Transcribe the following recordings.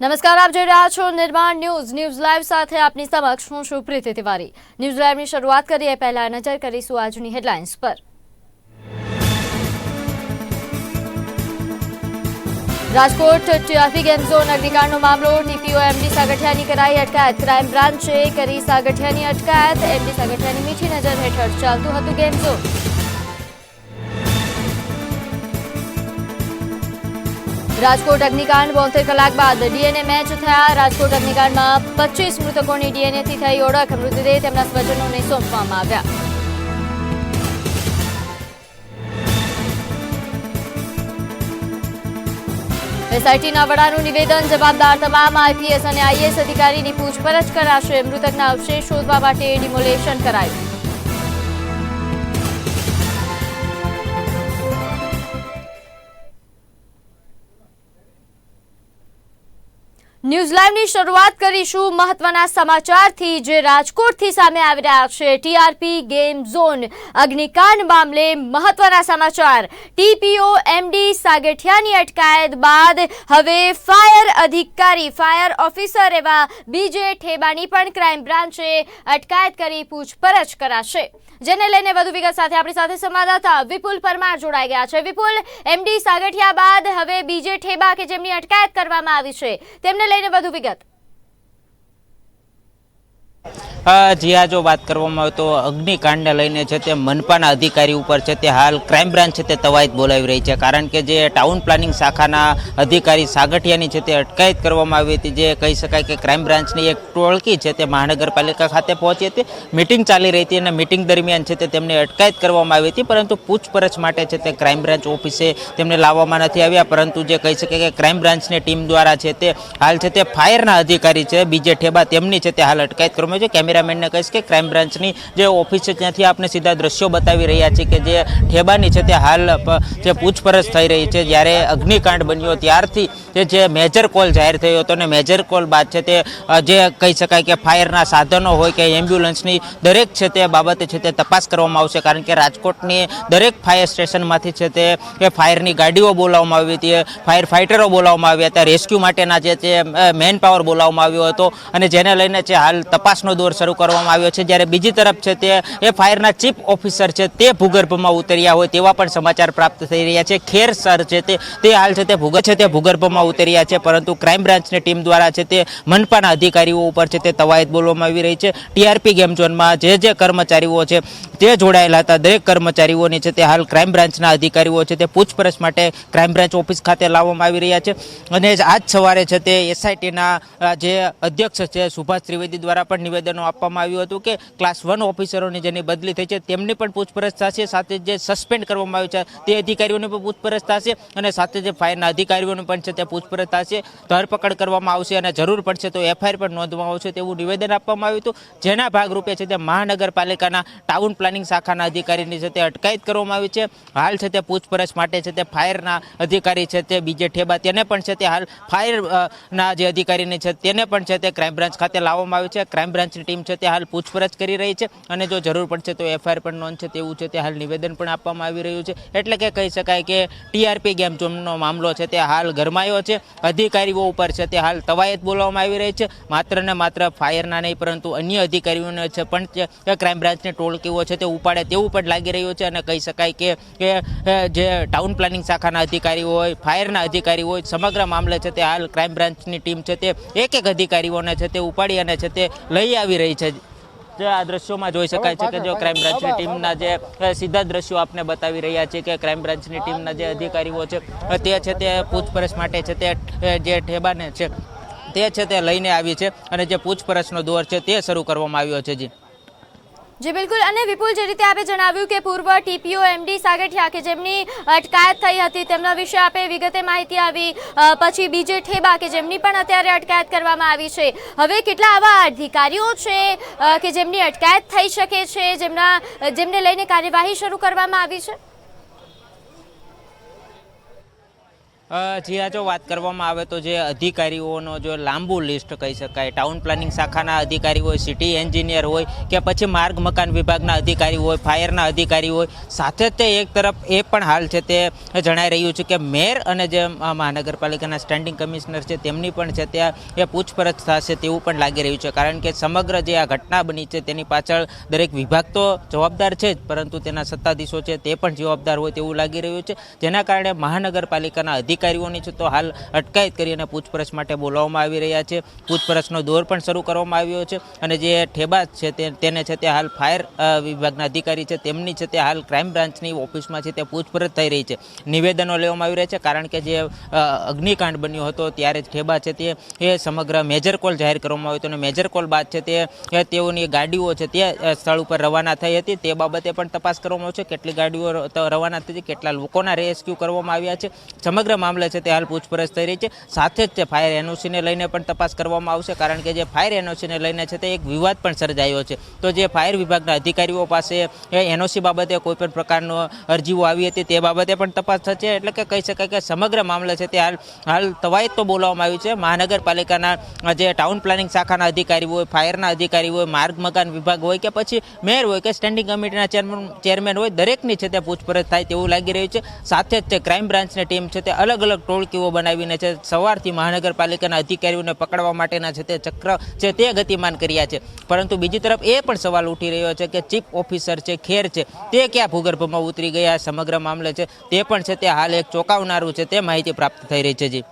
નમસ્કાર, આપ જોઈ રહ્યા છો નિર્માણ ન્યૂઝ ન્યૂઝ લાઈવ સાથે આપની સમક્ષ હું છું પ્રીતિ તિવારી. ન્યૂઝ લાઈવની શરૂઆત કરીએ, પહેલા નજર કરીશું આજની હેડલાઇન્સ પર. રાજકોટ ટ્રાફિક ગેમ ઝોન અગ્નિકાંડનો મામલો ટીપીઓ એમડી સાગઠિયાની કરાઈ અટકાયત. ક્રાઇમ બ્રાન્ચે કરી સાગઠિયાની અટકાયત. એમડી સાગઠિયાની મીઠી નજર હેઠળ ચાલતું હતું ગેમ ઝોન. રાજકોટ અગ્નિકાંડ બોતેર કલાક બાદ ડીએનએ મેચ થયા. રાજકોટ અગ્નિકાંડમાં પચીસ મૃતકોની ડીએનએથી થઈ ઓળખ. મૃતદેહ તેમના સ્વજનોને સોંપવામાં આવ્યા. એસઆઈટીના વડાનું નિવેદન, જવાબદાર તમામ આઈપીએસ અને આઈએસ અધિકારીની પૂછપરછ કરાશે. મૃતકના અવશેષ શોધવા માટે ડિમોલેશન કરાયું. ન્યૂઝ લાઈવની શરૂઆત કરીશું મહત્વના સમાચારથી જે રાજકોટથી સામે આવી રહ્યા છે. ટીઆરપી ગેમ ઝોન અગ્નિકાંડ મામલે મહત્વના સમાચાર. ટીપીઓ એમડી સાગઠિયાની અટકાયત બાદ હવે ફાયર અધિકારી, ફાયર ઓફિસર એવા બીજે ઠેબાની પણ ક્રાઇમ બ્રાન્ચે અટકાયત કરી પૂછપરછ કરાશે. જેને લઈને વધુ વિગત સાથે આપણી સાથે સંવાદદાતા વિપુલ પરમાર જોડાઈ ગયા છે. વિપુલ એમડી સાગઠિયા બાદ હવે બીજે ઠેબા કે જેમની અટકાયત કરવામાં આવી છે, તેમને લઈને વધુ વિગત. જી આ જો વાત કરવામાં આવે તો અગ્નિકાંડને લઈને છે તે મનપાના અધિકારી ઉપર છે તે હાલ ક્રાઇમ બ્રાન્ચ છે તે તવાયત બોલાવી રહી છે કારણ કે જે ટાઉન પ્લાનિંગ શાખાના અધિકારી સાગઠિયાની છે તે અટકાયત કરવામાં આવી હતી જે કહી શકાય કે ક્રાઇમ બ્રાન્ચની એક ટોળકી છે તે મહાનગરપાલિકા ખાતે પહોંચી હતી મિટિંગ ચાલી રહી હતી અને મિટિંગ દરમિયાન છે તે તેમને અટકાયત કરવામાં આવી હતી પરંતુ પૂછપરછ માટે છે તે ક્રાઇમ બ્રાન્ચ ઓફિસે તેમને લાવવામાં નથી આવ્યા પરંતુ જે કહી શકાય કે ક્રાઇમ બ્રાન્ચની ટીમ દ્વારા છે તે હાલ છે તે ફાયરના અધિકારી છે બીજે ઠેબા તેમની છે તે હાલ અટકાયત કરવામાં આવી છે કેમેરામેનને કહીશ કે ક્રાઇમ બ્રાન્ચની જે ઓફિસ છે, ત્યાંથી આપણે સીધા દ્રશ્યો બતાવી રહ્યા છે કે જે ઠેબાની છે, તે હાલ જે પૂછપરછ થઈ રહી છે, જ્યારે અગ્નિકાંડ બન્યો, ત્યારથી તે જે મેજર કોલ જાહેર થયો હતો અને મેજર કોલ બાદ છે, તે જે કહી શકાય કે ફાયરના સાધનો હોય કે એમ્બ્યુલન્સની દરેક છે, તે બાબતે છે, તે તપાસ કરવામાં આવશે. કારણ કે રાજકોટની દરેક ફાયર સ્ટેશનમાંથી છે, તે ફાયરની ગાડીઓ બોલાવવામાં આવી હતી ફાયર ફાઇટરો બોલાવવામાં આવ્યા હતા. રેસ્ક્યુ માટેના જે મેન પાવર બોલાવવામાં આવ્યો હતો અને જેને લઈને છે, હાલ તપાસનો દોર શરૂ કરવામાં આવ્યો છે જ્યારે બીજી તરફ છે તે એ ફાયરના ચીફ ઓફિસર છે તે ભૂગર્ભમાં ઉતર્યા હોય તેવા પણ સમાચાર પ્રાપ્ત થઈ રહ્યા છે ખેર સર છે તે તે હાલ છે તે ભૂગર્ભ છે તે ભૂગર્ભમાં ઉતર્યા છે પરંતુ ક્રાઇમ બ્રાન્ચની ટીમ દ્વારા છે તે મનપાના અધિકારીઓ ઉપર છે તે તવાયત બોલવામાં આવી રહી છે ટીઆરપી ગેમ ઝોનમાં જે જે કર્મચારીઓ છે તે જોડાયેલા હતા દરેક કર્મચારીઓની છે તે હાલ ક્રાઇમ બ્રાન્ચના અધિકારીઓ છે તે પૂછપરછ માટે ક્રાઇમ બ્રાન્ચ ઓફિસ ખાતે લાવવામાં આવી રહ્યા છે અને આજ સવારે છે તે એસઆઈટીના જે અધ્યક્ષ છે સુભાષ ત્રિવેદી દ્વારા પણ નિવેદનો આપવામાં આવ્યું હતું કે ક્લાસ વન ઓફિસરોની જેની બદલી થઈ છે, તેમની પણ પૂછપરછ થશે, સાથે જે સસ્પેન્ડ કરવામાં આવ્યું છે, તે અધિકારીઓની પણ પૂછપરછ થશે અને સાથે જે ફાયરના અધિકારીઓની પણ છે, તે પૂછપરછ થશે. ધરપકડ કરવામાં આવશે અને જરૂર પડશે તો એફઆઈઆર પણ નોંધવામાં આવશે તેવું નિવેદન આપવામાં આવ્યું હતું. જેના ભાગરૂપે છે તે મહાનગરપાલિકાના ટાઉન પ્લાનિંગ શાખાના અધિકારીની છે તે અટકાયત કરવામાં આવી છે. હાલ છે તે પૂછપરછ માટે છે તે ફાયરના અધિકારી છે તે બીજે ઠેબા, તેને પણ છે તે હાલ ફાયરના જે અધિકારીની છે તેને પણ છે તે ક્રાઇમ બ્રાન્ચ ખાતે લાવવામાં આવ્યું છે. ક્રાઇમ બ્રાન્ચની ટીમ છે તે હાલ પૂછપરછ કરી રહી છે અને જો જરૂર પડશે તો એફઆઈઆર પણ નોંધ છે તેવું છે, તે હાલ નિવેદન પણ આપવામાં આવી રહ્યું છે. એટલે કે કહી શકાય કે ટીઆરપી ગેમ ઝોનનો મામલો છે તે હાલ ગરમાયો છે. અધિકારીઓ ઉપર છે તે હાલ તવાયત બોલાવવામાં આવી રહી છે. માત્ર ને માત્ર ફાયરના નહીં, પરંતુ અન્ય અધિકારીઓને છે પણ ક્રાઇમ બ્રાન્ચની ટોળકીઓ છે તે ઉપાડે તેવું પણ લાગી રહ્યું છે. અને કહી શકાય કે જે ટાઉન પ્લાનિંગ શાખાના અધિકારીઓ હોય ફાયરના અધિકારીઓ હોય, સમગ્ર મામલે છે તે હાલ ક્રાઇમ બ્રાન્ચની ટીમ છે તે એક એક અધિકારીઓને છે તે ઉપાડી અને છે તે લઈ આવી રહી છે. જે આ દ્રશ્યોમાં જોઈ શકાય છે કે જો ક્રાઇમ બ્રાન્ચની ટીમના જે સીધા દ્રશ્યો આપને બતાવી રહ્યા છે કે ક્રાઇમ બ્રાન્ચની ટીમના જે અધિકારીઓ છે તે છે તે પૂછપરછ માટે છે તે જે ઠેબાને છે તે છે તે લઈને આવી છે અને જે પૂછપરછનો દોર છે તે શરૂ કરવામાં આવ્યો છે જી. જી, બિલકુલ. અને વિપુલ જે રીતે આપે જણાવ્યું કે પૂર્વ ટીપીઓ એમડી સાગઠિયા કે જેમની અટકાયત થઈ હતી, તેમના વિશે આપે વિગતે માહિતી આવી પછી બીજે ઠેબા કે જેમની પણ અત્યારે અટકાયત કરવામાં આવી છે. હવે કેટલા આવા અધિકારીઓ છે કે જેમની અટકાયત થઈ શકે છે, જેમના, જેમને લઈને કાર્યવાહી શરૂ કરવામાં આવી છે? જી આ જો વાત કરવામાં આવે તો જે અધિકારીઓનો જો લાંબુ લિસ્ટ કહી શકાય, ટાઉન પ્લાનિંગ શાખાના અધિકારી હોય, સિટી એન્જિનિયર હોય કે પછી માર્ગ મકાન વિભાગના અધિકારી હોય, ફાયરના અધિકારી હોય, સાથે તે એક તરફ એ પણ હાલ છે તે જણાઈ રહ્યું છે કે મેયર અને જે મહાનગરપાલિકાના સ્ટેન્ડિંગ કમિશનર છે તેમની પણ છે ત્યાં એ પૂછપરછ થશે તેવું પણ લાગી રહ્યું છે. કારણ કે સમગ્ર જે આ ઘટના બની છે તેની પાછળ દરેક વિભાગ તો જવાબદાર છે જ, પરંતુ તેના સત્તાધીશો છે તે પણ જવાબદાર હોય તેવું લાગી રહ્યું છે. જેના કારણે મહાનગરપાલિકાના અધિકારીઓની છે તો હાલ અટકાયત કરી અને પૂછપરછ માટે બોલાવવામાં આવી રહ્યા છે. પૂછપરછનો દોર પણ શરૂ કરવામાં આવ્યો છે અને જે ઠેબા છે તેને છે તે હાલ ફાયર વિભાગના અધિકારી છે, તેમની છે તે હાલ ક્રાઇમ બ્રાન્ચની ઓફિસમાં છે તે પૂછપરછ થઈ રહી છે. નિવેદનો લેવામાં આવી રહ્યા છે કારણ કે જે અગ્નિકાંડ બન્યો હતો ત્યારે જ ઠેબા છે તે, એ સમગ્ર મેજર કોલ જાહેર કરવામાં આવ્યો હતો અને મેજર કોલ બાદ છે તે તેઓની ગાડીઓ છે તે સ્થળ ઉપર રવાના થઈ હતી. તે બાબતે પણ તપાસ કરવામાં આવશે. કેટલી ગાડીઓ રવાના થઈ કેટલા લોકોના રેસ્ક્યુ કરવામાં આવ્યા છે. સમગ્ર મામલે છે તે હાલ પૂછપરછ થઈ રહી છે. સાથે જ તે ફાયર એનઓસીને લઈને પણ તપાસ કરવામાં આવશે, કારણ કે જે ફાયર એનઓસીને લઈને છે તે એક વિવાદ પણ સર્જાયો છે. તો જે ફાયર વિભાગના અધિકારીઓ પાસે એનઓસી બાબતે કોઈપણ પ્રકારનો અરજીઓ આવી હતી તે બાબતે પણ તપાસ થશે. એટલે કે કહી શકાય કે સમગ્ર મામલે છે તે હાલ હાલ તવાયત તો બોલાવવામાં આવી છે. મહાનગરપાલિકાના જે ટાઉન પ્લાનિંગ શાખાના અધિકારી હોય, ફાયરના અધિકારી હોય, માર્ગ મકાન વિભાગ હોય કે પછી મેયર હોય કે સ્ટેન્ડિંગ કમિટીના ચેરમેન ચેરમેન હોય, દરેકની છે તે પૂછપરછ થાય તેવું લાગી રહ્યું છે. સાથે જ તે ક્રાઇમ બ્રાન્ચની ટીમ છે તે અલગ અલગ અલગ ટોળકીઓ બનાવીને છે, સવારથી મહાનગરપાલિકાના અધિકારીઓને પકડવા માટેના છે તે ચક્ર છે તે ગતિમાન કર્યા છે. પરંતુ બીજી તરફ એ પણ સવાલ ઉઠી રહ્યો છે કે ચીફ ઓફિસર છે, ખેર છે, તે ક્યાં ભૂગર્ભમાં ઉતરી ગયા? સમગ્ર મામલે છે, તે પણ છે તે હાલ એક ચોંકાવનારું છે તે માહિતી પ્રાપ્ત થઈ રહી છે જી.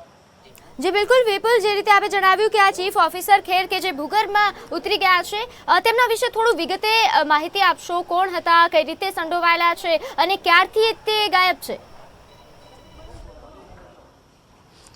જી, બિલકુલ વિપુલ, જે રીતે આપે જણાવ્યું કે આ ચીફ ઓફિસર ખેર કે જે ભૂગર્ભમાં ઉતરી ગયા છે તેમના વિશે થોડું વિગતે માહિતી આપશો? કોણ હતા? કઈ રીતે સંડોવાયેલા છે? અને ક્યારથી તે ગાયબ છે?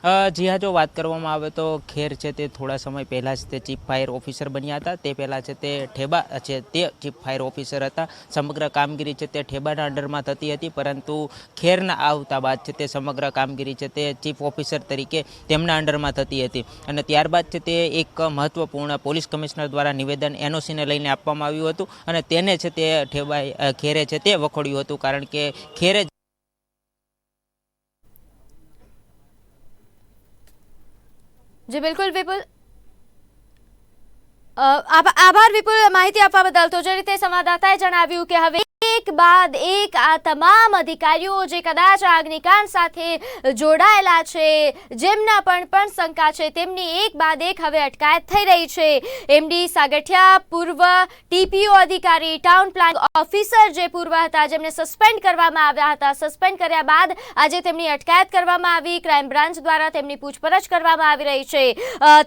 જી હા, જો વાત કરવામાં આવે તો ખેર છે તે થોડા સમય પહેલાં જ તે ચીફ ફાયર ઓફિસર બન્યા હતા. તે પહેલાં છે તે ઠેબા છે તે ચીફ ફાયર ઓફિસર હતા. સમગ્ર કામગીરી છે તે ઠેબાના અંડરમાં થતી હતી, પરંતુ ખેરના આવતા બાદ છે તે સમગ્ર કામગીરી છે તે ચીફ ઓફિસર તરીકે તેમના અંડરમાં થતી હતી. અને ત્યારબાદ છે તે એક મહત્વપૂર્ણ પોલીસ કમિશનર દ્વારા નિવેદન એનઓસીને લઈને આપવામાં આવ્યું હતું. અને તેને છે તે ઠેબાઈ ખેરે છે તે વખોડ્યું હતું, કારણ કે ખેરે જી, બિલકુલ, વિપુલ. આભાર, વિપુલ. માહિતી આપવા બદલ તો જે રીતે સંવાદદાતાએ જણાવ્યું કે હવે એક બાદ એક આ તમામ અધિકારીઓ જે કદાચ આ અગ્નિકાંડ સાથે જોડાયેલા છે, જેમના પણ પણ શંકા છે, તેમની એક બાદ એક હવે અટકાયત થઈ રહી છે. એમડી સાગઠિયા, પૂર્વ ટીપીઓ અધિકારી, ટાઉન પ્લાન ઓફિસર જે પૂર્વ હતા, જેમને સસ્પેન્ડ કરવામાં આવ્યા હતા, સસ્પેન્ડ કર્યા બાદ આજે તેમની અટકાયત કરવામાં આવી. ક્રાઇમ બ્રાન્ચ દ્વારા તેમની પૂછપરછ કરવામાં આવી રહી છે.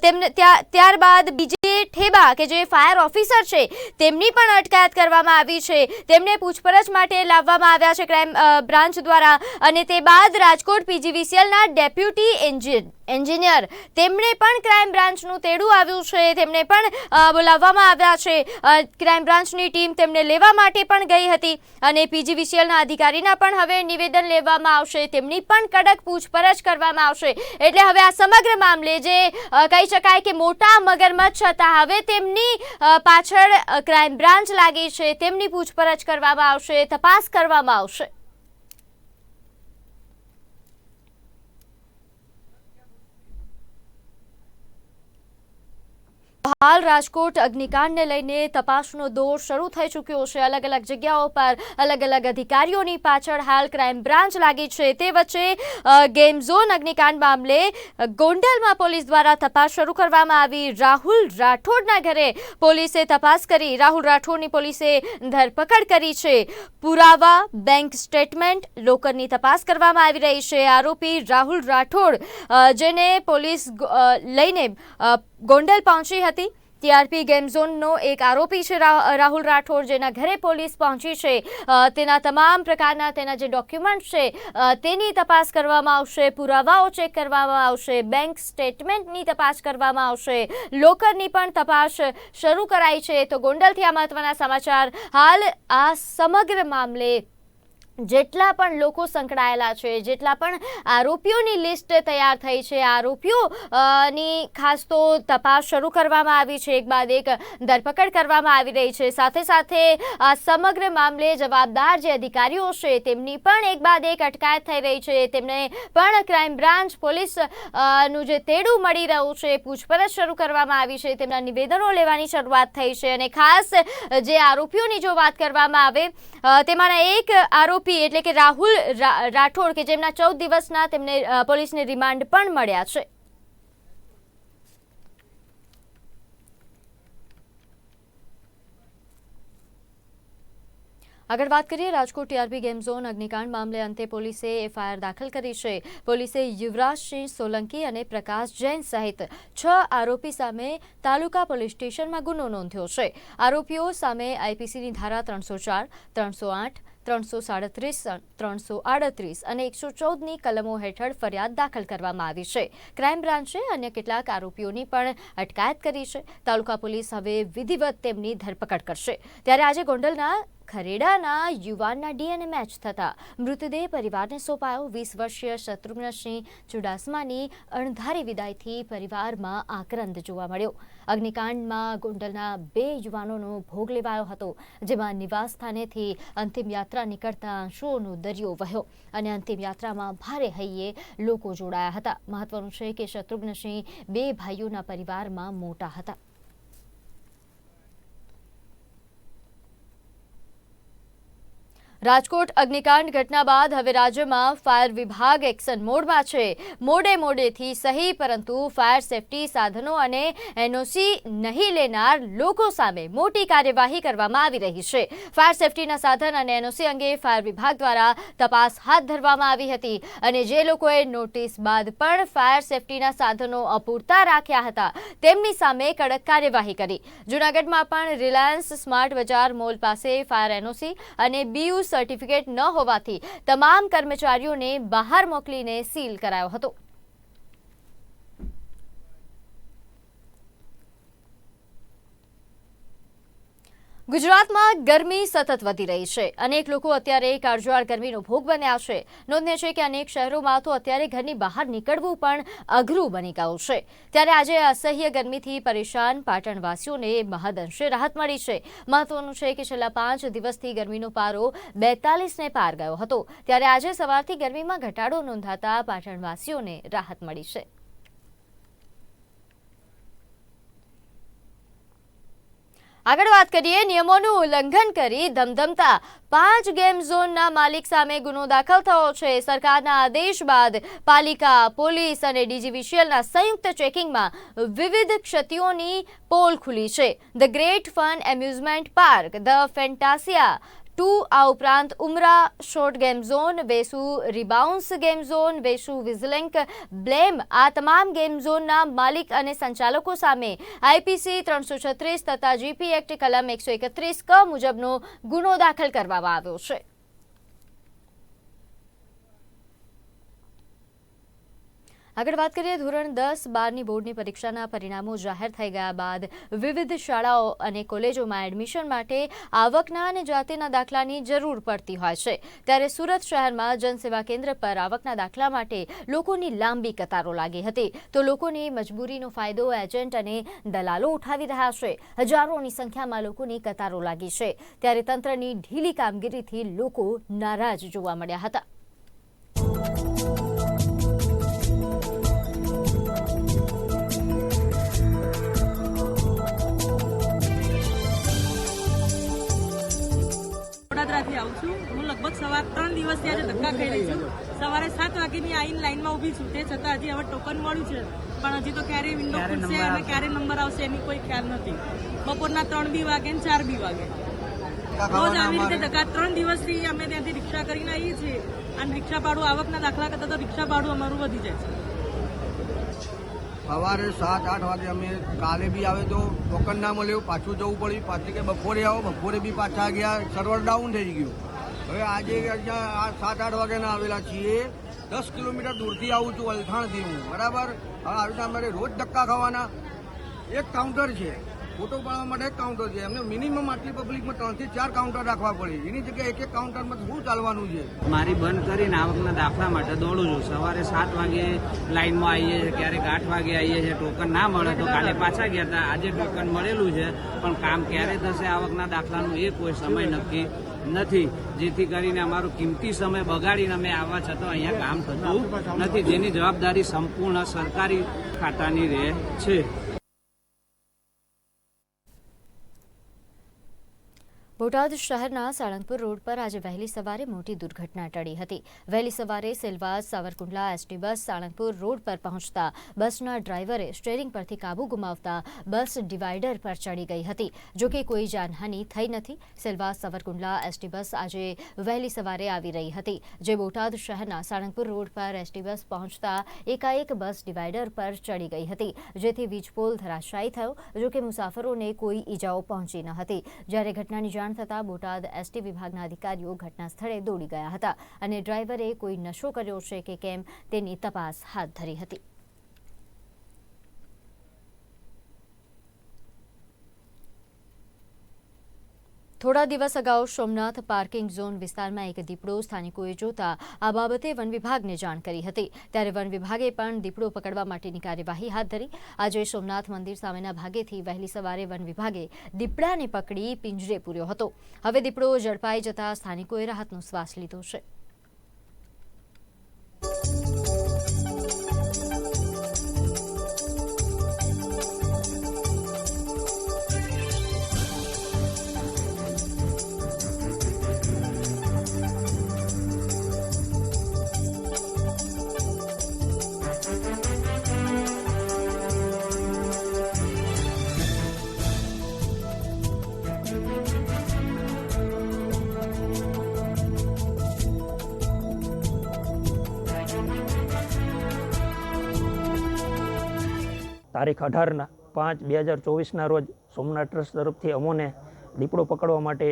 તેમને ત્યારબાદ બીજે ઠેબા કે જે ફાયર ઓફિસર છે, તેમની પણ અટકાયત કરવામાં આવી છે. તેમને પૂછપરછ માટે લાવવામાં આવ્યા છે ક્રાઇમ બ્રાન્ચ દ્વારા અને તે બાદ રાજકોટ પીજીવીસીએલના ડેપ્યુટી એન્જિન. એન્જિનિયર. તેમણે પણ ક્રાઇમ બ્રાન્ચનું તેડું આવ્યું છે. તેમને પણ બોલાવવામાં આવ્યા છે. ક્રાઇમ બ્રાન્ચની ટીમ તેમને લેવા માટે પણ ગઈ હતી અને પીજીવીસીએલના અધિકારીના પણ હવે નિવેદન લેવામાં આવશે. તેમની પણ કડક પૂછપરછ કરવામાં આવશે. એટલે હવે આ સમગ્ર મામલે જે કહી શકાય કે મોટા મગરમચ્છ હતા, હવે તેમની પાછળ ક્રાઇમ બ્રાન્ચ લાગી છે. તેમની પૂછપરછ કરવામાં આવશે, તપાસ કરવામાં આવશે. હાલ રાજકોટ અગ્નિકાંડને લઈને તપાસનો દોર શરૂ થઈ ચૂક્યો છે. અલગ અલગ જગ્યાઓ પર અલગ અલગ અધિકારીઓની પાછળ હાલ ક્રાઇમ બ્રાન્ચ લાગી છે. તે વચ્ચે ગેમ ઝોન અગ્નિકાંડ મામલે ગોંડલમાં પોલીસ દ્વારા તપાસ શરૂ કરવામાં આવી. રાહુલ રાઠોડના ઘરે પોલીસે તપાસ કરી. રાહુલ રાઠોડની પોલીસે ધરપકડ કરી છે. પુરાવા, બેંક સ્ટેટમેન્ટ લોકરની તપાસ કરવામાં આવી રહી છે. આરોપી રાહુલ રાઠોડ જેને પોલીસ લઈને ગોંડલ પહોંચી હતી. ટીઆરપી ગેમ ઝોનનો એક આરોપી છે રાહુલ રાઠોડ, જેના ઘરે પોલીસ પહોંચી છે. તેના તમામ પ્રકારના તેના જે ડોક્યુમેન્ટ છે તેની તપાસ કરવામાં આવશે, પુરાવાઓ ચેક કરવામાં આવશે, બેંક સ્ટેટમેન્ટની તપાસ કરવામાં આવશે, લોકરની પણ તપાસ શરૂ કરાઈ છે. તો ગોંડલથી આ મહત્વના સમાચાર હાલ આ સમગ્ર મામલે જેટલા પણ લોકો સંકળાયેલા છે, જેટલા પણ આરોપીઓની લિસ્ટ તૈયાર થઈ છે આરોપીઓ ની ખાસ તો તપાસ શરૂ કરવામાં આવી છે, એક બાદ એક ધરપકડ કરવામાં આવી રહી છે. સાથે સાથે સમગ્ર મામલે જવાબદાર જે અધિકારીઓ છે, તેમની પણ એક બાદ એક અટકાયત થઈ રહી છે. તેમને પણ ક્રાઇમ બ્રાન્ચ પોલીસનું જે તેડું મળી રહ્યું છે, પૂછપરછ શરૂ કરવામાં આવી છે. તેમના નિવેદનો લેવાની શરૂઆત થઈ છે અને ખાસ જે આરોપીઓની જો વાત કરવામાં આવે તેમાંના એક આરોપી એટલે કે રાહુલ રાઠોડ કે જેમના ચૌદ દિવસના તેમને પોલીસને રિમાન્ડ પણ મળ્યા છે. આગળ વાત કરીએ રાજકોટ ટીઆરપી ગેમ ઝોન અગ્નિકાંડ મામલે, અંતે પોલીસે એફઆઈઆર દાખલ કરી છે. પોલીસે યુવરાજસિંહ સોલંકી અને પ્રકાશ જૈન સહિત છ આરોપી સામે તાલુકા પોલીસ સ્ટેશનમાં ગુનો નોંધ્યો છે. આરોપીઓ સામે આઈપીસીની ધારા ત્રણસો ચાર, ત્રણસો આઠ ત્રણસો સાડત્રીસ, ત્રણસો આડત્રીસ અને એકસો ચૌદની કલમો હેઠળ ફરિયાદ દાખલ કરવામાં આવી છે. ક્રાઇમ બ્રાન્ચે અન્ય કેટલાક આરોપીઓની પણ અટકાયત કરી છે. તાલુકા પોલીસ હવે વિધિવત તેમની ધરપકડ કરશે. ત્યારે આજે ગોંડલના ખરેડાના યુવાનના ડીએનએ મેચ થતા મૃતદેહ પરિવારને સોંપાયો. વીસ વર્ષીય શત્રુઘ્નસિંહ ચુડાસમાની અણધારી વિદાયથી પરિવારમાં આક્રંદ જોવા મળ્યો. અગ્નિકાંડમાં ગોંડલના બે યુવાનોનો ભોગ લેવાયો હતો, જેમાં નિવાસ સ્થાનેથી અંતિમ યાત્રા નીકળતા આંસુઓનો દરિયો વહ્યો અને અંતિમ યાત્રામાં ભારે હૈયે લોકો જોડાયા હતા. મહત્વનું છે કે શત્રુઘ્નસિંહ બે ભાઈઓના પરિવારમાં મોટા હતા. રાજકોટ અગ્નિકાંડ ઘટના બાદ હવે રાજ્યમાં ફાયર વિભાગ એક્શન મોડમાં છે. મોડે મોડેથી સહી, પરંતુ ફાયર સેફટી સાધનો અને એનઓસી નહીં લેનાર લોકો સામે મોટી કાર્યવાહી કરવામાં આવી રહી છે. ફાયર સેફટીના સાધન અને એનઓસી અંગે ફાયર વિભાગ દ્વારા તપાસ હાથ ધરવામાં આવી હતી અને જે લોકોએ નોટિસ બાદ પણ ફાયર સેફટીના સાધનો અપૂરતા રાખ્યા હતા, તેમની સામે કડક કાર્યવાહી કરી. જૂનાગઢમાં પણ રિલાયન્સ સ્માર્ટ બજાર મોલ પાસે ફાયર એનઓસી અને બીયુ સર્ટિફિકેટ ન હોવાથી તમામ કર્મચારીઓને બહાર મોકલીને સીલ કરાયો હતો. ગુજરાતમાં ગરમી સતત વધી રહી છે. અનેક લોકો અત્યારે કાળજવાળ ગરમીનો ભોગ બન્યા છે. નોંધ્ય છે કે અનેક શહેરોમાં તો અત્યારે ઘરની બહાર નીકળવું પણ અઘરું બની ગયું છે. ત્યારે આજે અસહ્ય ગરમીથી પરેશાન પાટણવાસીઓને મહદઅંશે રાહત મળી છે. મહત્વનું છે કે છેલ્લા પાંચ દિવસથી ગરમીનો પારો બેતાલીસને પાર ગયો હતો. ત્યારે આજે સવારથી ગરમીમાં ઘટાડો નોંધાતા પાટણવાસીઓને રાહત મળી છે. આગળ વાત કરીએ, નિયમોનું ઉલ્લંઘન કરી ધમધમતા. પાંચ ગેમ ઝોનના માલિક સામે ગુનો દાખલ થયો છે. સરકારના આદેશ બાદ પાલિકા, પોલીસ અને ડીજીવીસીએલના સંયુક્ત ચેકિંગમાં વિવિધ ક્ષતિઓની પોલ ખુલી છે. The great fun amusement park, the Fantasia two, આ ઉપરાંત Umra, short game zone, Vesu, rebounce game zone, Vesu, વિઝલેન્ક, બ્લેમ, આ તમામ ગેમ ઝોનના માલિક અને સંચાલકો સામે આઈપીસી ત્રણસો છત્રીસ તથા જીપી એક્ટ કલમ એકસો એકત્રીસ ક મુજબનો ગુનો દાખલ કરવામાં આવ્યો છે. આગળ વાત કરીએ ધોરણ દસ બારની બોર્ડની પરીક્ષાના પરિણામો જાહેર થઈ ગયા બાદ વિવિધ શાળાઓ અને કોલેજોમાં એડમિશન માટે આવકના અને જાતિના દાખલાની જરૂર પડતી હોય છે. ત્યારે સુરત શહેરમાં જનસેવા કેન્દ્ર પર આવકના દાખલા માટે લોકોની લાંબી કતારો લાગી હતી. તો લોકોની મજબૂરીનો ફાયદો, એજન્ટ અને દલાલો ઉઠાવી રહ્યા છે. હજારોની સંખ્યામાં લોકોની કતારો લાગી છે. ત્યારે તંત્રની ઢીલી કામગીરીથી લોકો નારાજ જોવા મળ્યા હતા. વડોદરાથી આવું છું. હું લગભગ સવાર ત્રણ દિવસથી આજે ધક્કા ખાઈ રહી છું. સવારે સાત વાગ્યાની આઈને લાઇનમાં ઊભી છું. તે છતાં હજી હવે ટોકન મળ્યું છે. પણ હજી તો ક્યારે વિન્ડો ખુલશે અને ક્યારે નંબર આવશે એની કોઈ ખ્યાલ નથી. બપોરના ત્રણ બી વાગે ને ચાર બી વાગે. રોજ આવી રીતે ધક્કા ત્રણ દિવસથી અમે ત્યાંથી રિક્ષા કરીને આવીએ છીએ. અને રિક્ષા ભાડું આવકના દાખલા કરતાં તો રિક્ષા ભાડું અમારું વધી જાય છે. સવારે સાત, આઠ વાગે અમે કાલે બી આવે તો ટોકન ના મળ્યું પાછું જવું પડ્યું. પાછી કે બપોરે આવો, બપોરે બી પાછા ગયા સર્વર ડાઉન થઈ ગયું. હવે આજે આ સાત, આઠ વાગ્યાના આવેલા છીએ. દસ કિલોમીટર દૂરથી આવું છું અલથાણથી હું. બરાબર? હવે આવી રીતે અમારે રોજ ધક્કા ખાવાના. એક કાઉન્ટર છે. ફોટો પાડવા માટે એક કાઉન્ટર છે. એમને મિનિમમ આટલી પબ્લિકમાં ત્રણથી ચાર કાઉન્ટર રાખવા પડે. એની જગ્યાએ એક એક કાઉન્ટરમાં શું ચાલવાનું છે? મારી બંધ કરીને આવકના દાખલા માટે દોડું છું. સવારે સાત વાગે લાઈનમાં આવીએ છીએ, ક્યારેક આઠ વાગે આવીએ છીએ. ટોકન ના મળે તો કાલે પાછા ગયા હતા. આજે ટોકન મળેલું છે, પણ કામ ક્યારે થશે આવકના દાખલાનું એ કોઈ સમય નક્કી નથી. જેથી કરીને અમારો કિંમતી સમય બગાડીને અમે આવવા છતાં અહીંયા કામ થતું નથી. જેની જવાબદારી સંપૂર્ણ સરકારી ખાતાની રહે છે. બોટાદ શહેરના સાળંગપુર રોડ પર આજે વહેલી સવારે મોટી દુર્ઘટના ટળી હતી. વહેલી સવારે Selvas, Savarkundla, ST bus Salangpur road પર પહોંચતા બસના ડ્રાઈવરે સ્ટેરિંગ પરથી કાબુ ગુમાવતા બસ ડિવાઈડર પર ચડી ગઈ હતી. જોકે કોઈ જાનહાનિ થઈ નથી. સેલવાસ, સાવરકુંડલા, એસટી બસ આજે વહેલી સવારે આવી રહી હતી. જે બોટાદ શહેરના સાળંગપુર રોડ પર એસટી બસ પહોંચતા એકાએક બસ ડિવાઈડર પર ચડી ગઈ હતી. જેથી વીજપોલ ધરાશાયી થયો. જોકે મુસાફરોને કોઈ ઈજાઓ પહોંચી ન હતી. જ્યારે ઘટનાની જાણ થતાં બોટાદ એસટી વિભાગના અધિકારીઓ ઘટના સ્થળે દોડી ગયા હતા અને ડ્રાઈવરે કોઈ નશો કર્યો છે કે કેમ તેની તપાસ હાથ ધરી હતી. થોડા દિવસ અગાઉ સોમનાથ પાર્કિંગ ઝોન વિસ્તારમાં એક દીપડો સ્થાનિકોએ જોતા આ બાબતે વન વિભાગને જાણ કરી હતી. ત્યારે વન વિભાગે પણ દીપડો પકડવા માટેની કાર્યવાહી હાથ ધરી. આજે સોમનાથ મંદિર સામેના ભાગેથી વહેલી સવારે વન વિભાગે દીપડાને પકડી પિંજરે પૂર્યો હતો. હવે દીપડો ઝડપાઈ જતા સ્થાનિકોએ રાહતનો શ્વાસ લીધો છે. તારીખ અઢારના પાંચ બે હજાર ચોવીસના રોજ સોમનાથ ટ્રસ્ટ તરફથી અમોને દીપડો પકડવા માટે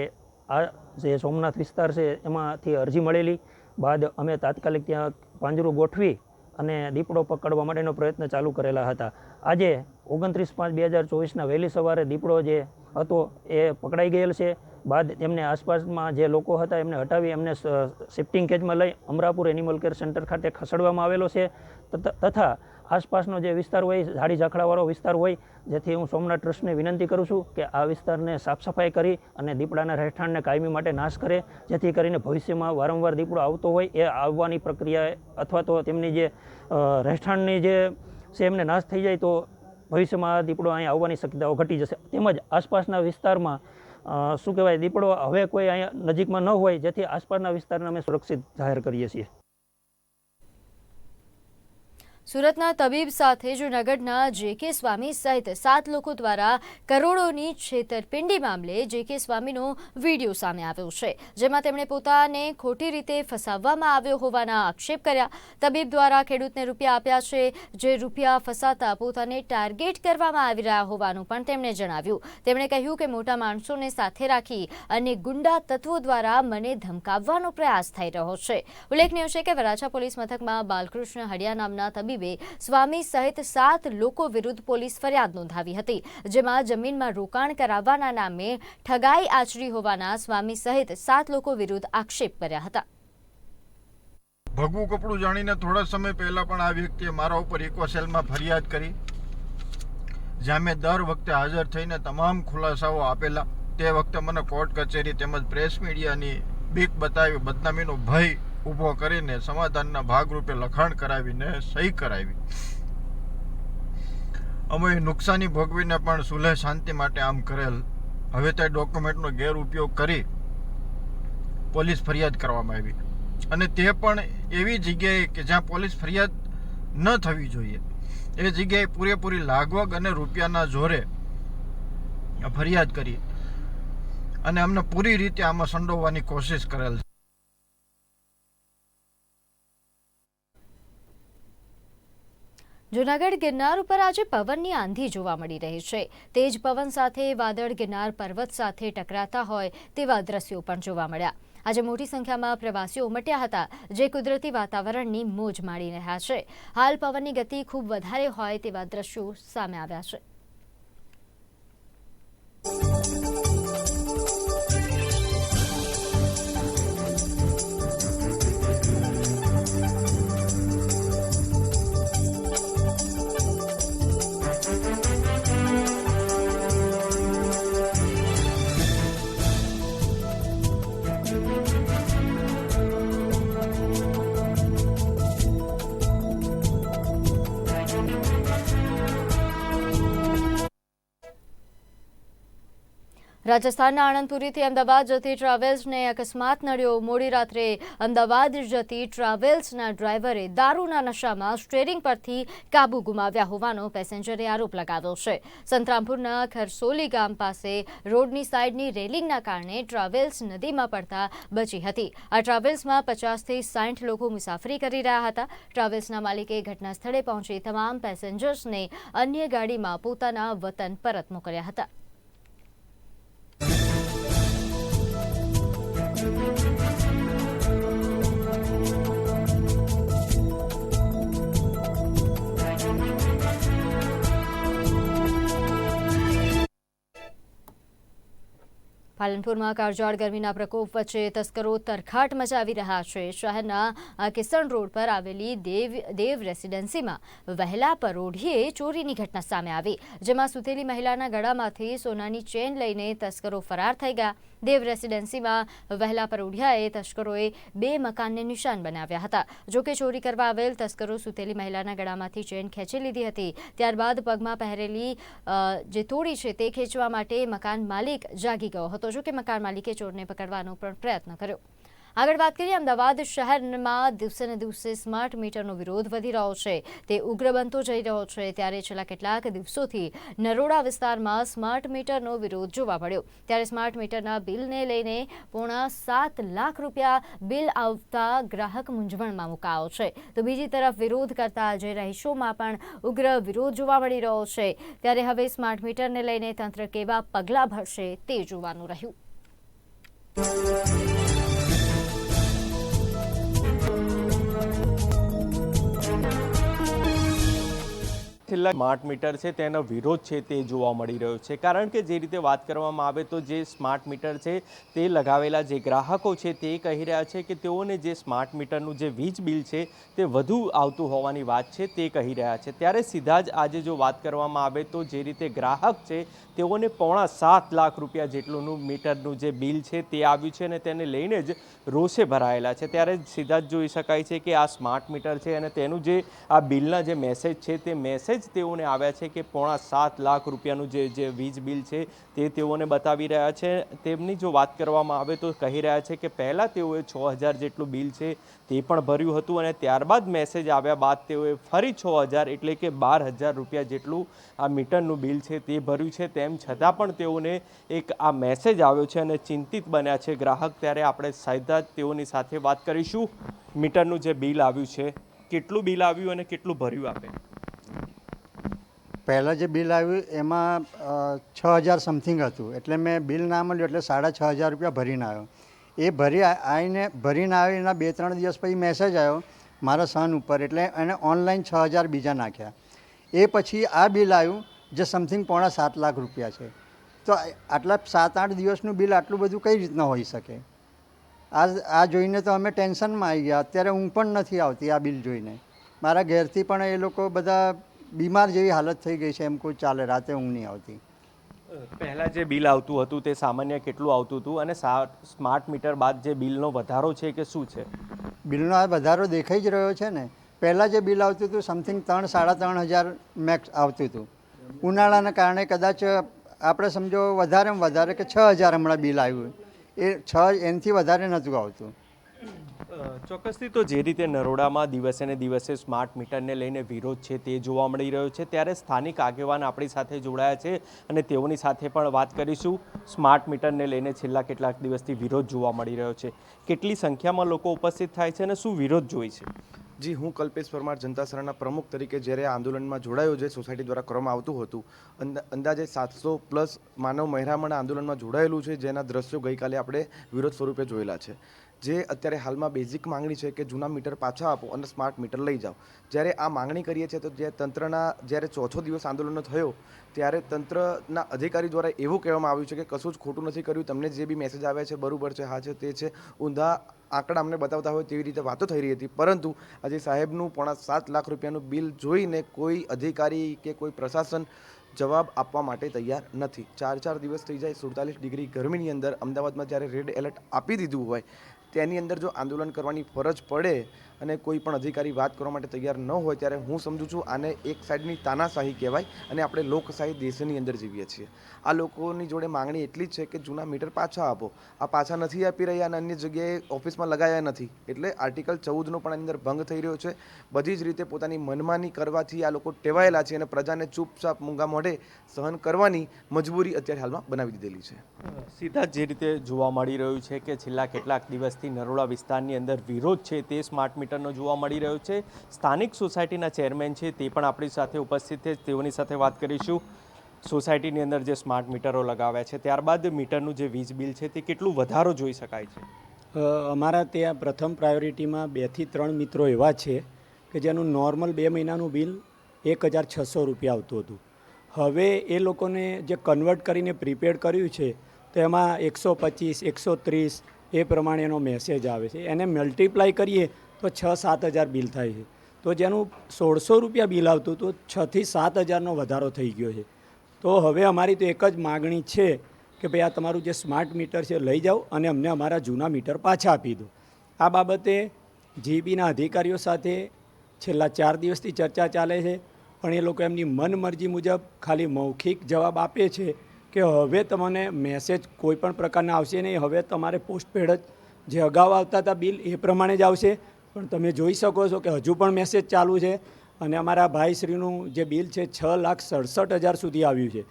આ જે સોમનાથ વિસ્તાર છે એમાંથી અરજી મળેલી. બાદ અમે તાત્કાલિક ત્યાં પાંજરું ગોઠવી અને દીપડો પકડવા માટેનો પ્રયત્ન ચાલુ કરેલા હતા. આજે ઓગણત્રીસ પાંચ બે હજાર ચોવીસના વહેલી સવારે દીપડો જે હતો એ પકડાઈ ગયેલ છે. બાદ એમને આસપાસમાં જે લોકો હતા એમને હટાવી એમને શિફ્ટિંગ કેજમાં લઈ અમરાપુર એનિમલ કેર સેન્ટર ખાતે ખસેડવામાં આવેલો છે. તથા આસપાસનો જે વિસ્તાર હોય, ઝાડી ઝાખડાવાળો વિસ્તાર હોય, જેથી હું સોમનાથ ટ્રસ્ટને વિનંતી કરું છું કે આ વિસ્તારને સાફ સફાઈ કરી અને દીપડાના રહેઠાણને કાયમી માટે નાશ કરે, જેથી કરીને ભવિષ્યમાં વારંવાર દીપડો આવતો હોય, એ આવવાની પ્રક્રિયા અથવા તો તેમની જે રહેઠાણની જે છે એમને નાશ થઈ જાય, તો ભવિષ્યમાં દીપડો અહીંયા આવવાની શક્યતાઓ ઘટી જશે. તેમજ આસપાસના વિસ્તારમાં શું કહેવાય, દીપડો હવે કોઈ અહીંયા નજીકમાં ન હોય, જેથી આસપાસના વિસ્તારને અમે સુરક્ષિત જાહેર કરીએ છીએ. સુરતના તબીબ સાથે જૂનાગઢના જે કે સ્વામી સહિત સાત લોકો દ્વારા કરોડોની છેતરપિંડી મામલે જે કે સ્વામીનો વીડિયો સામે આવ્યો છે, જેમાં તેમણે પોતાને ખોટી રીતે ફસાવવામાં આવ્યો હોવાના આક્ષેપ કર્યા. તબીબ દ્વારા ખેડૂતને રૂપિયા આપ્યા છે, જે રૂપિયા ફસાતા પોતાને ટાર્ગેટ કરવામાં આવી રહ્યા હોવાનું પણ તેમણે જણાવ્યું. તેમણે કહ્યું કે મોટા માણસોને સાથે રાખી અને ગુંડા તત્વો દ્વારા મને ધમકાવવાનો પ્રયાસ થઈ રહ્યો છે. ઉલ્લેખનીય છે કે વરાછા પોલીસ મથકમાં બાલકૃષ્ણ હડિયા નામના તબીબે સ્વામી સહિત સાત લોકો વિરુદ્ધ પોલીસ ફરિયાદ નોંધાવી હતી, જેમાં જમીનમાં રોકાણ કરાવવાના નામે ઠગાઈ આચરી હોવાના સ્વામી સહિત સાત લોકો વિરુદ્ધ આક્ષેપ કર્યા હતા. ભગવું કપડું જાણીને થોડા સમય પહેલા પણ આ વ્યક્તિએ મારા ઉપર ઇકોસેલમાં ફરિયાદ કરી જ્યાં મેં દર વખતે હાજર થઈને તમામ ખુલાસાઓ આપેલા. તે વખતે મને કોર્ટ કચેરી તેમજ પ્રેસ મીડિયાની બીક બતાવી બદનામીનો ભય ઊભો કરીને સમાધાનના ભાગરૂપે લખાણ કરાવીને સહી કરાવી. અમે નુકસાની ભોગવીને પણ સુલહ શાંતિ માટે આમ કરેલ. હવે તે ડોક્યુમેન્ટનો ગેરઉપયોગ કરી પોલીસ ફરિયાદ કરવામાં આવી. અને તે પણ એવી જગ્યાએ કે જ્યાં પોલીસ ફરિયાદ ન થવી જોઈએ. એ જગ્યાએ પૂરેપૂરી લાગવગ અને રૂપિયાના જોરે ફરિયાદ કરી. અને અમને પૂરી રીતે આમાં સંડોવવાની કોશિશ કરેલ છે. જૂનાગઢ ગિરનાર ઉપર આજે પવનની આંધી જોવા મળી રહી છે. તેજ પવન સાથે વાદળ ગિરનાર પર્વત સાથે ટકરાતા હોય તેવા દ્રશ્યો પણ જોવા મળ્યા. આજે મોટી સંખ્યામાં પ્રવાસીઓ ઉમટ્યા હતા, જે કુદરતી વાતાવરણની મોજ માણી રહ્યા છે. હાલ પવનની ગતિ ખૂબ વધારે હોય તેવા દ્રશ્યો સામે આવ્યા છે. રાજસ્થાનના આણંદપુરીથી અમદાવાદ જતી ટ્રાવેલ્સને અકસ્માત નડ્યો. મોડી રાત્રે અમદાવાદ જતી ટ્રાવેલ્સના ડ્રાઈવરે દારૂના નશામાં સ્ટેરિંગ પરથી કાબુ ગુમાવ્યા હોવાનો પેસેન્જરે આરોપ લગાવ્યો છે. સંતરામપુરના ખરસોલી ગામ પાસે રોડની સાઈડની રેલિંગના કારણે ટ્રાવેલ્સ નદીમાં પડતા બચી હતી. આ ટ્રાવેલ્સમાં પચાસથી સાઠ લોકો મુસાફરી કરી રહ્યા હતા. ટ્રાવેલ્સના માલિકે ઘટના સ્થળે પહોંચી તમામ પેસેન્જર્સને અન્ય ગાડીમાં પોતાના વતન પરત મોકલ્યા હતા. પાલનપુરમાં કાળજાળ ગરમીના પ્રકોપ વચ્ચે તસ્કરો તરખાટ મચાવી રહ્યા છે. શહેરના કિસણ રોડ પર આવેલી દેવ દેવ રેસિડેન્સીમાં વહેલા પરોઢીએ ચોરીની ઘટના સામે આવી, જેમાં સુતેલી મહિલાના ગળામાંથી સોનાની ચેન લઈને તસ્કરો ફરાર થઈ ગયા. દેવ રેસિડેન્સીમાં વહેલા પરોઢિયાએ તસ્કરોએ બે મકાનને નિશાન બનાવ્યા હતા. જોકે ચોરી કરવા આવેલ તસ્કરો સુતેલી મહિલાના ગળામાંથી ચેન ખેંચી લીધી હતી. ત્યારબાદ પગમાં પહેરેલી જે તોડી છે તે ખેંચવા માટે મકાન માલિક જાગી ગયો હતો. જોકે મકાન માલિકે ચોરને પકડવાનો પણ પ્રયત્ન કર્યો. આગળ વાત કરીએ, અમદાવાદ શહેરમાં દિવસે ને દિવસે સ્માર્ટ મીટરનો વિરોધ વધી રહ્યો છે. તે ઉગ્ર બનતો જઈ રહ્યો છે. ત્યારે છેલ્લા કેટલાક દિવસોથી નરોડા વિસ્તારમાં સ્માર્ટ મીટરનો વિરોધ જોવા મળ્યો. ત્યારે સ્માર્ટ મીટરના બિલને લઈને પોણા સાત લાખ રૂપિયા બિલ આવતા ગ્રાહક મૂંઝવણમાં મુકાયો છે. તો બીજી તરફ વિરોધ કરતા આજે રહીશોમાં પણ ઉગ્ર વિરોધ જોવા મળી રહ્યો છે. ત્યારે હવે સ્માર્ટ મીટરને લઈને તંત્ર કેવા પગલાં ભરશે તે જોવાનું રહ્યું. છેલ્લા સ્માર્ટ મીટર છે, તેનો વિરોધ છે તે જોવા મળી રહ્યો છે. કારણ કે જે રીતે વાત કરવામાં આવે તો જે સ્માર્ટ મીટર છે, તે લગાવેલા જે ગ્રાહકો છે, તે કહી રહ્યા છે કે તેઓને જે સ્માર્ટ મીટરનું જે વીજ બિલ છે, તે વધુ આવતું હોવાની વાત છે, તે કહી રહ્યા છે. ત્યારે સીધા જ આજે જો વાત કરવામાં આવે તો જે રીતે ગ્રાહક છે, તેઓને પોણા સાત લાખ રૂપિયા જેટલુંનું મીટરનું જે બિલ છે, તે આવ્યું છે અને તેને લઈને જ રોષે ભરાયેલા છે. ત્યારે સીધા જ જોઈ શકાય છે કે આ સ્માર્ટ મીટર છે અને તેનું જે આ બિલના જે મેસેજ છે, તે મેસેજ તેઓને આવ્યા છે કે પોણા સાત લાખ રૂપિયાનું જે જે વીજ બિલ છે તે તેઓને બતાવી રહ્યા છે. તેમની જો વાત કરવામાં આવે તો કહી રહ્યા છે કે પહેલાં તેઓએ છ હજાર જેટલું બિલ છે તે પણ ભર્યું હતું અને ત્યારબાદ મેસેજ આવ્યા બાદ તેઓએ ફરી છ હજાર એટલે કે બાર હજાર રૂપિયા જેટલું આ મીટરનું બિલ છે તે ભર્યું છે. તેમ છતાં પણ તેઓને એક આ મેસેજ આવ્યો છે અને ચિંતિત બન્યા છે ગ્રાહક. ત્યારે આપણે સીધા જ તેઓની સાથે વાત કરીશું. મીટરનું જે બિલ આવ્યું છે, કેટલું બિલ આવ્યું અને કેટલું ભર્યું આપે? પહેલાં જે બિલ આવ્યું એમાં છ હજાર સમથિંગ હતું. એટલે મેં બિલ ના મળ્યું, એટલે સાડા છ હજાર રૂપિયા ભરીને આવ્યો. એ ભરી આવીને ભરીને આવીને બે ત્રણ દિવસ પછી મેસેજ આવ્યો, મારા સન ઉપર, એટલે એને ઓનલાઈન છ હજાર બીજા નાખ્યા. એ પછી આ બિલ આવ્યું, જે સમથિંગ પોણા સાત લાખ રૂપિયા છે. તો આટલા સાત આઠ દિવસનું બિલ આટલું બધું કઈ રીતના હોઈ શકે? આ આ જોઈને તો અમે ટેન્શનમાં આવી ગયા. અત્યારે ઊંઘ પણ નથી આવતી આ બિલ જોઈને. મારા ઘેરથી પણ એ લોકો બધા બીમાર જેવી હાલત થઈ ગઈ છે એમ કોઈ ચાલે રાતે ઊંઘ નહીં આવતી. પહેલાં જે બિલ આવતું હતું તે સામાન્ય કેટલું આવતું હતું? અને સ્માર્ટ મીટર બાદ જે બિલનો વધારો છે કે શું છે? બિલનો આ વધારો દેખાઈ જ રહ્યો છે ને. પહેલાં જે બિલ આવતું હતું સમથિંગ ત્રણ સાડા ત્રણ હજાર મેક્સ આવતું હતું. ઉનાળાના કારણે કદાચ આપણે સમજો વધારેમાં વધારે કે છ હજાર હમણાં બિલ આવ્યું. એ છ એનાથી વધારે નહોતું આવતું. ચોક્કસથી તો જે રીતે નરોડામાં દિવસે ને દિવસે સ્માર્ટ મીટરને લઈને વિરોધ છે તે જોવા મળી રહ્યો છે, ત્યારે સ્થાનિક આગેવાન આપણી સાથે જોડાયા છે અને તેઓની સાથે પણ વાત કરીશું. સ્માર્ટ મીટરને લઈને છેલ્લા કેટલાક દિવસથી વિરોધ જોવા મળી રહ્યો છે. કેટલી સંખ્યામાં લોકો ઉપસ્થિત થાય છે અને શું વિરોધ જોઈ છે? જી, હું કલ્પેશ પરમાર, જનતા સરાના પ્રમુખ તરીકે જ્યારે આંદોલનમાં જોડાયો જે સોસાયટી દ્વારા કરવામાં આવતું હતું, અંદા- અંદાજે સાતસો પ્લસ માનવ મહેરામણ આંદોલનમાં જોડાયેલું છે, જેના દ્રશ્યો ગઈકાલે આપણે વિરોધ સ્વરૂપે જોયેલા છે. જે અત્યારે હાલમાં બેઝિક માંગણી છે કે જૂના મીટર પાછા આપો અને સ્માર્ટ મીટર લઈ જાઓ. જ્યારે આ માંગણી કરીએ છીએ તો જે તંત્રના જ્યારે ચોથો દિવસ આંદોલનનો થયો, ત્યારે તંત્રના અધિકારી દ્વારા એવું કહેવામાં આવ્યું છે કે કશું જ ખોટું નથી કર્યું, તમને જે બી મેસેજ આવ્યા છે, બરાબર છે, હા છે, તે છે, ઊંધા આંકડા અમને બતાવતા હોય તેવી રીતે વાતો થઈ રહી હતી. પરંતુ આજે સાહેબનું પોણા સાત લાખ રૂપિયાનું બિલ જોઈને કોઈ અધિકારી કે કોઈ પ્રશાસન જવાબ આપવા માટે તૈયાર નથી. ચાર ચાર દિવસ થઈ જાય, સુડતાલીસ ડિગ્રી ગરમીની અંદર અમદાવાદમાં જ્યારે રેડ એલર્ટ આપી દીધું હોય તેની અંદર જો આંદોલન કરવાની ફરજ પડે અને કોઈ પણ અધિકારી વાત કરવા માટે તૈયાર ન હોય ત્યારે હું સમજુ છું આને એક સાઈડની તાનાશાહી કહેવાય અને આપણે લોકશાહી દેશની અંદર જીવીએ છીએ. આ લોકોની જોડે માંગણી એટલી જ છે કે જૂના મીટર પાછા આપો. આ પાછા નથી આપી રહ્યા અને અન્ય જગ્યાએ ઓફિસમાં લગાવ્યા નથી. એટલે આર્ટિકલ ચૌદનો પણ અંદર ભંગ થઈ રહ્યો છે. બધી જ રીતે પોતાની મનમાની કરવાથી આ લોકો ટેવાયેલા છે અને પ્રજાને ચૂપચાપ મૂંગા મોઢે સહન કરવાની મજબૂરી અત્યારે હાલમાં બનાવી દીધેલી છે. સીધા જે રીતે જોવા મળી રહ્યું છે કે છેલ્લા કેટલાક દિવસથી નરોડા વિસ્તારની અંદર વિરોધ છે તે સ્માર્ટ મીટરનો જોવા મળી રહ્યો છે. સ્થાનિક સોસાયટીના ચેરમેન છે તે પણ આપણી સાથે ઉપસ્થિત છે. તેઓની સાથે વાત કરીશું. સોસાયટીની અંદર જે સ્માર્ટ મીટરો લગાવ્યા છે, ત્યારબાદ મીટરનું જે વીજ બિલ છે તે કેટલું વધારો જોઈ શકાય છે? અમારા ત્યાં પ્રથમ પ્રાયોરિટીમાં બેથી ત્રણ મિત્રો એવા છે કે જેનું નોર્મલ બે મહિનાનું બિલ એક હજાર છસો રૂપિયા આવતું હતું. હવે એ લોકોને જે કન્વર્ટ કરીને પ્રીપેડ કર્યું છે, તો એમાં એકસો પચીસ, એકસો ત્રીસ એ પ્રમાણે એનો મેસેજ આવે છે. એને મલ્ટીપ્લાય કરીએ તો છ, સાત હજાર બિલ થાય છે. તો જેનું સોળસો રૂપિયા બિલ આવતું તો છથી સાત હજારનો વધારો થઈ ગયો છે. તો હવે અમારી તો એક જ માગણી છે કે ભાઈ આ તમારું જે સ્માર્ટ મીટર છે લઈ જાઓ અને અમને અમારા જૂના મીટર પાછા આપી દો. આ બાબતે જીબીના અધિકારીઓ સાથે છેલ્લા ચાર દિવસથી ચર્ચા ચાલે છે, પણ એ લોકો એમની મનમરજી મુજબ ખાલી મૌખિક જવાબ આપે છે કે હવે તમને મેસેજ કોઈ પણ પ્રકારના આવશે નહીં. હવે તમારે પોસ્ટપેડ જ જે અગાઉ આવતા હતા બિલ એ પ્રમાણે જ આવશે. પણ તમે જોઈ શકો છો કે હજુ પણ મેસેજ ચાલુ છે અને અમારા ભાઈશ્રીનું જે બિલ છે છ લાખ સડસઠ હજાર સુધી આવ્યું છે.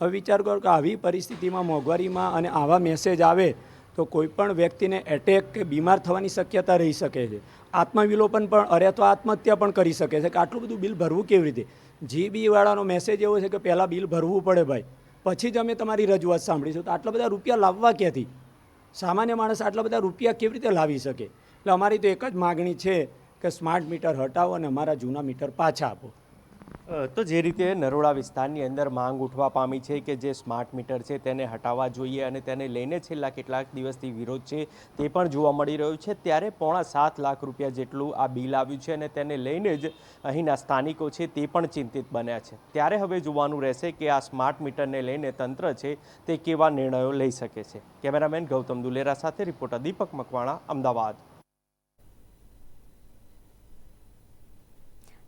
હવે વિચાર કરો કે આવી પરિસ્થિતિમાં મોંઘવારીમાં અને આવા મેસેજ આવે તો કોઈપણ વ્યક્તિને એટેક કે બીમાર થવાની શક્યતા રહી શકે છે. આત્મવિલોપન પણ, અરે તો આત્મહત્યા પણ કરી શકે છે કે આટલું બધું બિલ ભરવું કેવી રીતે? જીબીવાળાનો મેસેજ એવો છે કે પહેલાં બિલ ભરવું પડે ભાઈ, પછી જ અમે તમારી રજૂઆત સાંભળીશું. તો આટલા બધા રૂપિયા લાવવા ક્યાંથી? સામાન્ય માણસ આટલા બધા રૂપિયા કેવી રીતે લાવી શકે? એટલે અમારી તો એક જ માગણી છે કે સ્માર્ટ મીટર હટાવો અને અમારા જૂના મીટર પાછા આપો. તો જે રીતે નરોડા વિસ્તારની અંદર માંગ ઉઠવા પામી છે કે જે સ્માર્ટ મીટર છે તેને હટાવવા જોઈએ અને તેને લઈને છેલ્લા કેટલાક દિવસથી વિરોધ છે તે પણ જોવા મળી રહ્યો છે. ત્યારે પોણા સાત લાખ રૂપિયા જેટલું આ બિલ આવ્યું છે અને તેને લઈને જ અહીંના સ્થાનિકો છે તે પણ ચિંતિત બન્યા છે. ત્યારે હવે જોવાનું રહેશે કે આ સ્માર્ટ મીટરને લઈને તંત્ર છે તે કેવા નિર્ણયો લઈ શકે છે. કેમેરામેન ગૌતમ દુલેરા સાથે રિપોર્ટર દીપક મકવાણા, અમદાવાદ.